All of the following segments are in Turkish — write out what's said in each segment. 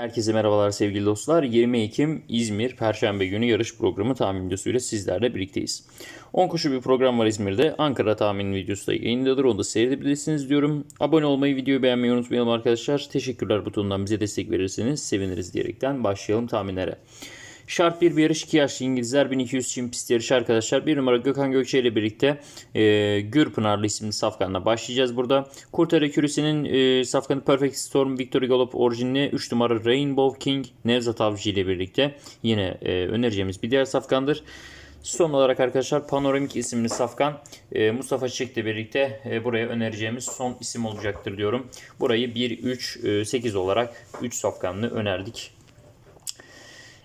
Herkese merhabalar sevgili dostlar. 20 Ekim İzmir Perşembe günü yarış programı tahmin videosuyla sizlerle birlikteyiz. 10 koşu bir program var İzmir'de. Ankara tahmin videosu da yayındadır. Onu da seyredebilirsiniz diyorum. Abone olmayı, videoyu beğenmeyi unutmayalım arkadaşlar. Teşekkürler butonundan bize destek verirseniz seviniriz diyerekten başlayalım tahminlere. Şart bir bir yarış 2 yaşlı İngilizler 1200 çim pist yarışı arkadaşlar. Bir numara Gökhan Gökçe ile birlikte e, Gürpınarlı isimli safkanla başlayacağız burada. Kurtar Kürüsü'nün e, safkanı Perfect Storm Victory Galop orijinli 3 numara Rainbow King Nevzat Avcı ile birlikte yine e, önereceğimiz bir diğer safkandır. Son olarak arkadaşlar Panoramik isimli safkan e, Mustafa Çiçek'le birlikte e, buraya önereceğimiz son isim olacaktır diyorum. Burayı 1, 3, e, 8 olarak 3 safkanlı önerdik.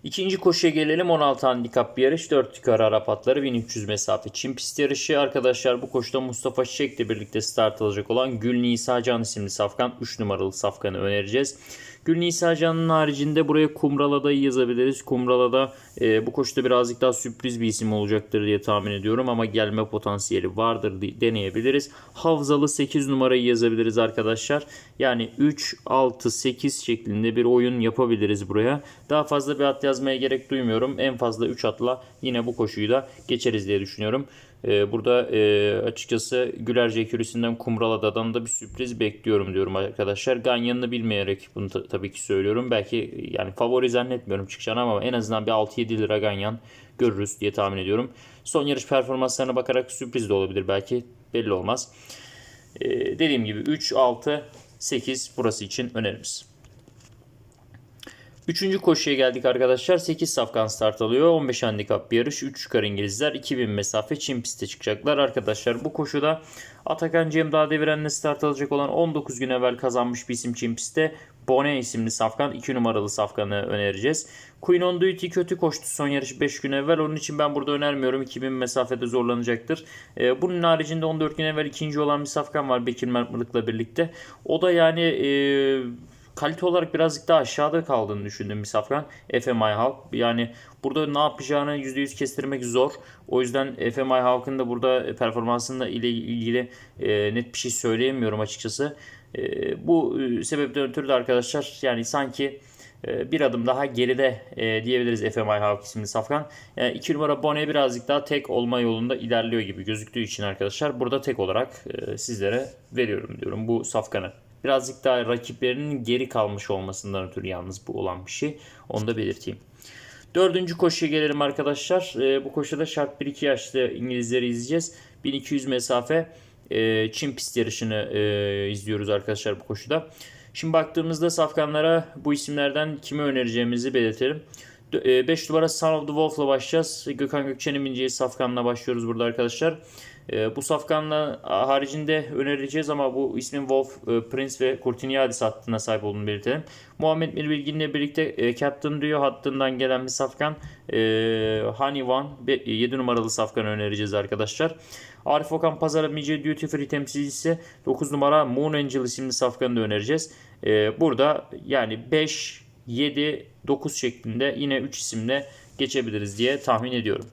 İkinci koşuya gelelim. 16 handikap bir yarış. 4 yukarı Arap atları 1300 mesafe Çin pist yarışı. Arkadaşlar bu koşuda Mustafa Çiçek'le birlikte start alacak olan Gül Nisa Can isimli safkan 3 numaralı safkanı önereceğiz. Gül Can'ın haricinde buraya Kumrala'da yazabiliriz. Kumrala'da e, bu koşuda birazcık daha sürpriz bir isim olacaktır diye tahmin ediyorum ama gelme potansiyeli vardır deneyebiliriz. Havzalı 8 numarayı yazabiliriz arkadaşlar. Yani 3, 6, 8 şeklinde bir oyun yapabiliriz buraya. Daha fazla bir at yazmaya gerek duymuyorum. En fazla 3 atla yine bu koşuyu da geçeriz diye düşünüyorum. Ee, burada e, açıkçası Gülerce ekürüsünden Kumralada'dan da bir sürpriz bekliyorum diyorum arkadaşlar. Ganyan'ını bilmeyerek bunu ta- tabii ki söylüyorum. Belki yani favori zannetmiyorum çıkacağını ama en azından bir 6-7 lira Ganyan görürüz diye tahmin ediyorum. Son yarış performanslarına bakarak sürpriz de olabilir belki belli olmaz. Ee, dediğim gibi 3, 6, 8 burası için önerimiz. Üçüncü koşuya geldik arkadaşlar. 8 safkan start alıyor. 15 handikap bir yarış. 3 çıkar İngilizler. 2000 mesafe Çin piste çıkacaklar. Arkadaşlar bu koşuda Atakan Cem Dağ Deviren'le start alacak olan 19 gün evvel kazanmış bir isim Çin pistte. Bone isimli safkan 2 numaralı safkanı önereceğiz. Queen on Duty kötü koştu son yarış 5 gün evvel. Onun için ben burada önermiyorum. 2000 mesafede zorlanacaktır. Ee, bunun haricinde 14 gün evvel ikinci olan bir safkan var Bekir Mertmılık'la birlikte. O da yani e, kalite olarak birazcık daha aşağıda kaldığını düşündüğüm bir safkan. FMI Halk. Yani burada ne yapacağını %100 kestirmek zor. O yüzden FMI Halk'ın da burada performansında ile ilgili e, net bir şey söyleyemiyorum açıkçası. E, bu e, sebepten ötürü de arkadaşlar yani sanki e, bir adım daha geride e, diyebiliriz FMI Halk isimli safkan. Yani 2 numara Bone birazcık daha tek olma yolunda ilerliyor gibi gözüktüğü için arkadaşlar burada tek olarak e, sizlere veriyorum diyorum bu safkanı. Birazcık daha rakiplerinin geri kalmış olmasından ötürü yalnız bu olan bir şey. Onu da belirteyim. Dördüncü koşuya gelelim arkadaşlar. E, bu koşuda şart 1-2 yaşlı İngilizleri izleyeceğiz. 1200 mesafe e, Çin pist yarışını e, izliyoruz arkadaşlar bu koşuda. Şimdi baktığımızda safkanlara bu isimlerden kimi önereceğimizi belirtelim. 5 numara Son of the Wolf'la başlayacağız. Gökhan Gökçen'in bineceği safkanla başlıyoruz burada arkadaşlar. E, bu safkanla haricinde önereceğiz ama bu ismin Wolf, e, Prince ve Kurtiniadis hattına sahip olduğunu belirtelim. Muhammed Mir Bilgin'le birlikte e, Captain Rio hattından gelen bir safkan e, Honey One 7 numaralı safkanı önereceğiz arkadaşlar. Arif Okan Pazar'a Mice Duty Free temsilcisi 9 numara Moon Angel isimli safkanı da önereceğiz. E, burada yani 5, 7, 9 şeklinde yine 3 isimle geçebiliriz diye tahmin ediyorum.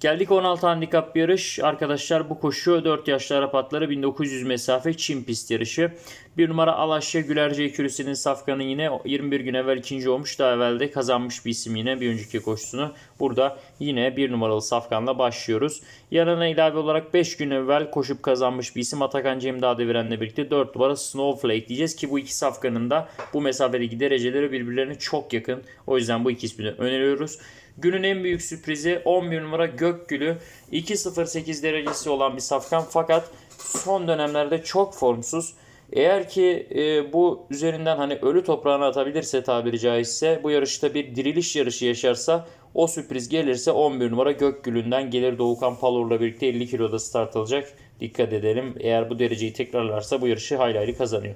Geldik 16 handikap yarış. Arkadaşlar bu koşu 4 yaşlı Arap atları 1900 mesafe Çin pist yarışı. Bir numara Alaşya Gülerce Ekürüsü'nün safkanı yine 21 gün evvel ikinci olmuş. Daha evvel de kazanmış bir isim yine bir önceki koşusunu. Burada yine bir numaralı safkanla başlıyoruz. Yanına ilave olarak 5 gün evvel koşup kazanmış bir isim Atakan Cem Dağdeviren'le birlikte 4 numara Snowflake diyeceğiz ki bu iki safkanın da bu mesafedeki dereceleri birbirlerine çok yakın. O yüzden bu iki ismini öneriyoruz. Günün en büyük sürprizi 11 numara Gökgül'ü 2.08 derecesi olan bir safkan fakat son dönemlerde çok formsuz. Eğer ki e, bu üzerinden hani ölü toprağına atabilirse tabiri caizse bu yarışta bir diriliş yarışı yaşarsa o sürpriz gelirse 11 numara Gökgül'ünden gelir Doğukan Palor'la birlikte 50 kiloda start alacak. Dikkat edelim eğer bu dereceyi tekrarlarsa bu yarışı hayli kazanıyor.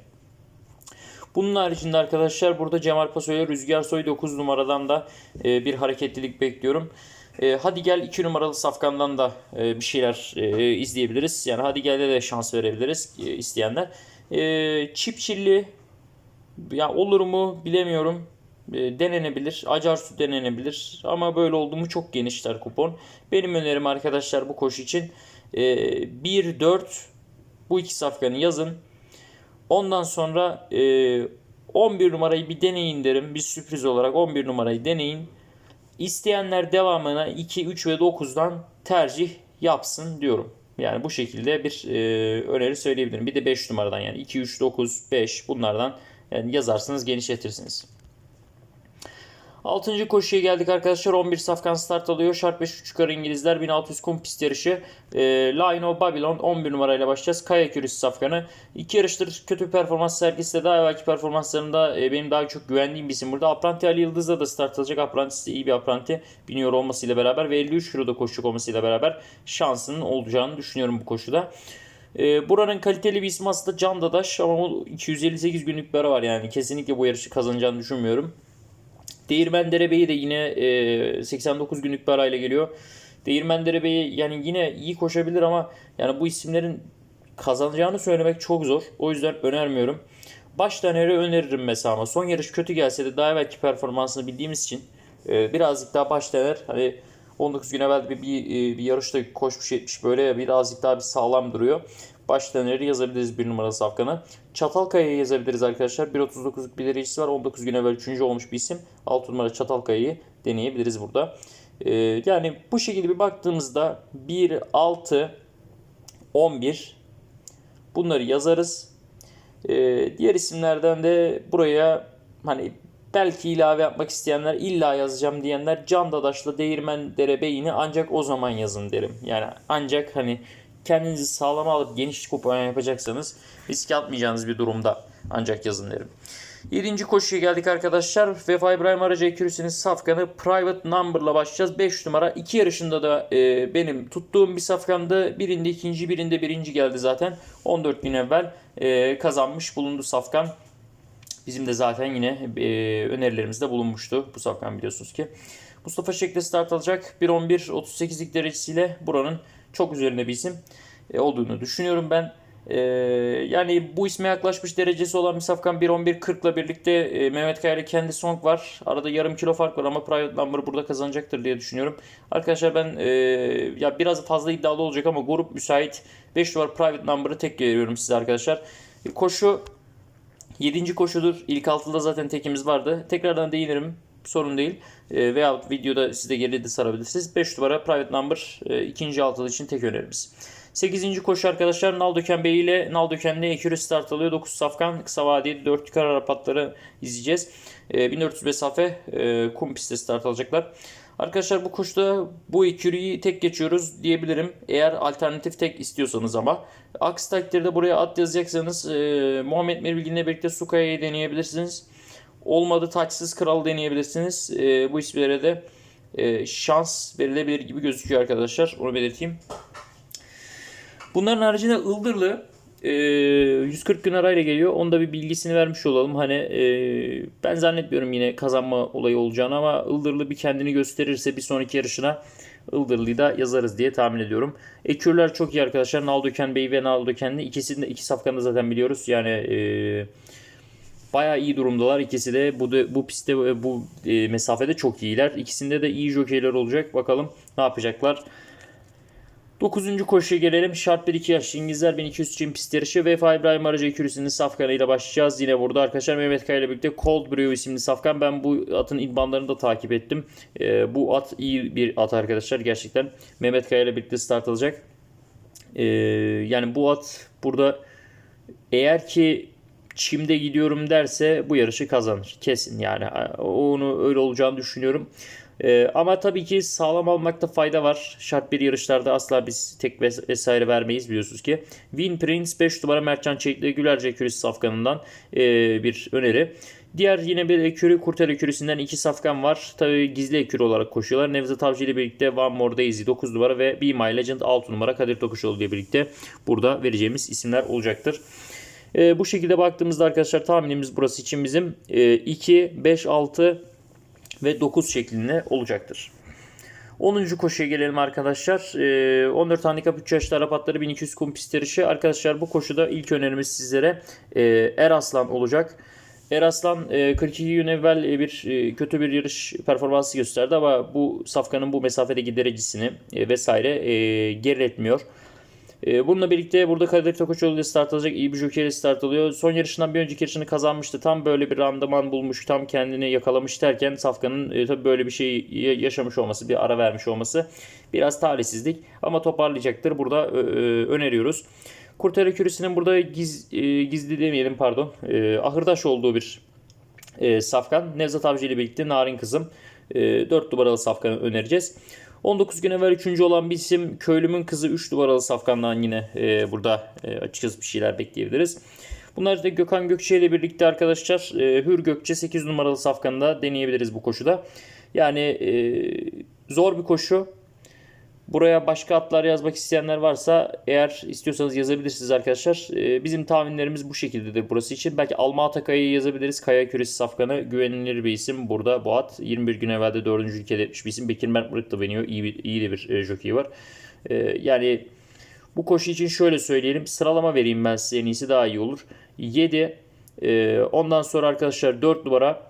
Bunun haricinde arkadaşlar burada Cemal Pasoy'a Rüzgar Soy 9 numaradan da e, bir hareketlilik bekliyorum. E, hadi gel 2 numaralı safkandan da e, bir şeyler izleyebiliriz. Yani hadi gelde de şans verebiliriz isteyenler. E, Çipçilli ya olur mu bilemiyorum. E, denenebilir. Acarsu denenebilir. Ama böyle oldu mu çok genişler kupon. Benim önerim arkadaşlar bu koşu için e, 1-4 bu iki safkanı yazın. Ondan sonra e, 11 numarayı bir deneyin derim. Bir sürpriz olarak 11 numarayı deneyin. İsteyenler devamına 2, 3 ve 9'dan tercih yapsın diyorum. Yani bu şekilde bir e, öneri söyleyebilirim. Bir de 5 numaradan yani 2, 3, 9, 5 bunlardan yani yazarsınız genişletirsiniz. 6. koşuya geldik arkadaşlar. 11 safkan start alıyor. Şart 5 çıkar İngilizler. 1600 kum pist yarışı. E, Line of Babylon 11 numarayla başlayacağız. Kaya kürüsü safkanı. İki yarıştır kötü performans sergisi daha evvelki performanslarında e, benim daha çok güvendiğim bir isim burada. Apranti Ali Yıldız'da da start alacak. Apranti iyi bir apranti. Biniyor olmasıyla beraber ve 53 kiloda koşacak olmasıyla beraber şansının olacağını düşünüyorum bu koşuda. E, buranın kaliteli bir ismi aslında Can Dadaş ama o 258 günlük bir ara var yani. Kesinlikle bu yarışı kazanacağını düşünmüyorum. Değirmen Derebeyi de yine e, 89 günlük bir arayla geliyor. Değirmen Derebeyi yani yine iyi koşabilir ama yani bu isimlerin kazanacağını söylemek çok zor. O yüzden önermiyorum. Baş taneri öneririm mesela ama son yarış kötü gelse de daha evvelki performansını bildiğimiz için e, birazcık daha baş taner hani 19 gün evvel bir, bir, e, bir yarışta koşmuş etmiş böyle birazcık daha bir sağlam duruyor. Baş taneri yazabiliriz bir numaralı safkana. Çatalkaya'yı yazabiliriz arkadaşlar. 1.39'luk bir derecesi var. 19 gün evvel 3. olmuş bir isim. 6 numara Çatalkaya'yı deneyebiliriz burada. Ee, yani bu şekilde bir baktığımızda 1, 6, 11 bunları yazarız. Ee, diğer isimlerden de buraya hani belki ilave yapmak isteyenler illa yazacağım diyenler Can Dadaş'la Değirmen Derebeyini ancak o zaman yazın derim. Yani ancak hani kendinizi sağlama alıp geniş kupa yapacaksanız risk atmayacağınız bir durumda ancak yazın derim. 7. koşuya geldik arkadaşlar. Vefa İbrahim Aracı Ekürüsü'nün safkanı Private Number'la başlayacağız. 5 numara. 2 yarışında da e, benim tuttuğum bir safkandı. Birinde ikinci, birinde birinci geldi zaten. 14 gün evvel e, kazanmış bulundu safkan. Bizim de zaten yine e, önerilerimizde bulunmuştu bu safkan biliyorsunuz ki. Mustafa Şekli start alacak. 1.11.38'lik derecesiyle buranın çok üzerinde bir isim e, olduğunu düşünüyorum ben. E, yani bu isme yaklaşmış derecesi olan bir safkan 1.11.40 ile birlikte e, Mehmet Kaya kendi song var. Arada yarım kilo fark var ama Private Number burada kazanacaktır diye düşünüyorum. Arkadaşlar ben e, ya biraz fazla iddialı olacak ama grup müsait. 5 numara Private Number'ı tek veriyorum size arkadaşlar. Koşu 7. koşudur. İlk altıda zaten tekimiz vardı. Tekrardan değinirim. Sorun değil. E, veya videoda siz de geri de sarabilirsiniz. 5 numara Private Number e, ikinci altılı için tek önerimiz. 8. koşu arkadaşlar Naldöken Bey ile Naldöken'de Ekürü start alıyor. 9 safkan kısa vadeli 4 yukarı Arapatları izleyeceğiz. E, 1400 mesafe e, kum pistte start alacaklar. Arkadaşlar bu koşuda bu ekürüyü tek geçiyoruz diyebilirim. Eğer alternatif tek istiyorsanız ama. Aksi takdirde buraya at yazacaksanız e, Muhammed Mirbilgin'le birlikte Sukaya'yı deneyebilirsiniz. Olmadı taçsız kral deneyebilirsiniz. E, bu isimlere de e, şans verilebilir gibi gözüküyor arkadaşlar. Onu belirteyim. Bunların haricinde Ildırlı e, 140 gün arayla geliyor. Onda bir bilgisini vermiş olalım. Hani e, ben zannetmiyorum yine kazanma olayı olacağını ama Ildırlı bir kendini gösterirse bir sonraki yarışına Ildırlı'yı da yazarız diye tahmin ediyorum. Ekürler çok iyi arkadaşlar. Naldoken Bey ve Naldoken'li. İkisini de iki safkanı zaten biliyoruz. Yani e, bayağı iyi durumdalar. İkisi de bu de, bu pistte bu e, mesafede çok iyiler. İkisinde de iyi jokeyler olacak. Bakalım ne yapacaklar. 9. koşuya gelelim. Şart 1-2 yaş İngilizler 1200 için pist yarışı. Vefa İbrahim Aracı Ekürüsü'nün safkanıyla başlayacağız. Yine burada arkadaşlar Mehmet Kaya ile birlikte Cold Brew isimli safkan. Ben bu atın idmanlarını da takip ettim. Ee, bu at iyi bir at arkadaşlar gerçekten. Mehmet Kaya ile birlikte start alacak. Ee, yani bu at burada eğer ki çimde gidiyorum derse bu yarışı kazanır. Kesin yani. Onu öyle olacağını düşünüyorum. Ee, ama tabii ki sağlam almakta fayda var. Şart bir yarışlarda asla biz tek vesaire vermeyiz biliyorsunuz ki. Win Prince 5 numara Mertcan Çelikli Gülerce Ekürisi safkanından e, bir öneri. Diğer yine bir ekürü Kurtel ekürüsünden iki safkan var. Tabii gizli ekürü olarak koşuyorlar. Nevzat Avcı ile birlikte One More Daisy 9 numara ve Be My Legend 6 numara Kadir Tokuşoğlu ile birlikte burada vereceğimiz isimler olacaktır. E, bu şekilde baktığımızda arkadaşlar tahminimiz burası için bizim e, 2, 5, 6 ve 9 şeklinde olacaktır. 10. koşuya gelelim arkadaşlar. 14 handikap 3 yaşlı Arap atları 1200 kum pist yarışı. Arkadaşlar bu koşuda ilk önerimiz sizlere Eraslan olacak. Eraslan 42 gün evvel bir kötü bir yarış performansı gösterdi ama bu safkanın bu mesafedeki derecesini vesaire geriletmiyor. Ee, bununla birlikte burada Kadir Tokoçoğlu ile start alacak. iyi bir ile start alıyor. Son yarışından bir önceki yarışını kazanmıştı. Tam böyle bir randıman bulmuş. Tam kendini yakalamış derken Safkan'ın e, tabii böyle bir şey yaşamış olması, bir ara vermiş olması biraz talihsizlik. Ama toparlayacaktır. Burada e, e, öneriyoruz. Kurtarı Kürüsü'nün burada giz, e, gizli demeyelim pardon. E, ahırdaş olduğu bir e, safkan. Nevzat Avcı ile birlikte Narin Kızım. E, 4 numaralı safkanı önereceğiz. 19 gün evvel 3. olan bir isim Köylümün Kızı 3 numaralı safkandan yine e, burada e, açıkçası bir şeyler bekleyebiliriz. Bunlar da Gökhan Gökçe ile birlikte arkadaşlar e, Hür Gökçe 8 numaralı safkanda deneyebiliriz bu koşuda. Yani e, zor bir koşu. Buraya başka atlar yazmak isteyenler varsa eğer istiyorsanız yazabilirsiniz arkadaşlar. Ee, bizim tahminlerimiz bu şekildedir burası için. Belki Alma Atakaya'yı yazabiliriz. Kaya Küresi Safkanı güvenilir bir isim. Burada bu at 21 gün evvel de 4. ülkede etmiş bir isim. Bekir Mert Mırık da biniyor. İyi, bir, iyi de bir e, jockey var. Ee, yani bu koşu için şöyle söyleyelim. Sıralama vereyim ben size en iyisi daha iyi olur. 7 e, ondan sonra arkadaşlar 4 numara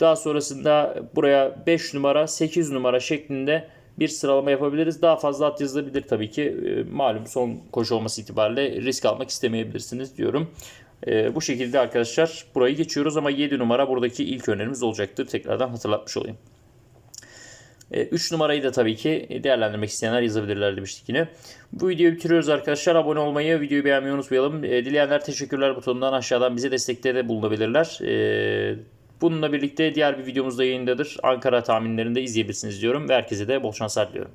daha sonrasında buraya 5 numara 8 numara şeklinde bir sıralama yapabiliriz. Daha fazla at yazılabilir tabii ki. E, malum son koşu olması itibariyle risk almak istemeyebilirsiniz diyorum. E, bu şekilde arkadaşlar burayı geçiyoruz ama 7 numara buradaki ilk önerimiz olacaktır. Tekrardan hatırlatmış olayım. 3 numarayı da tabii ki değerlendirmek isteyenler yazabilirler demiştik yine. Bu videoyu bitiriyoruz arkadaşlar. Abone olmayı, videoyu beğenmeyi unutmayalım. Dileyenler teşekkürler butonundan aşağıdan bize destekte de bulunabilirler. Bununla birlikte diğer bir videomuzda yayındadır. Ankara tahminlerinde izleyebilirsiniz diyorum ve herkese de bol şanslar diliyorum.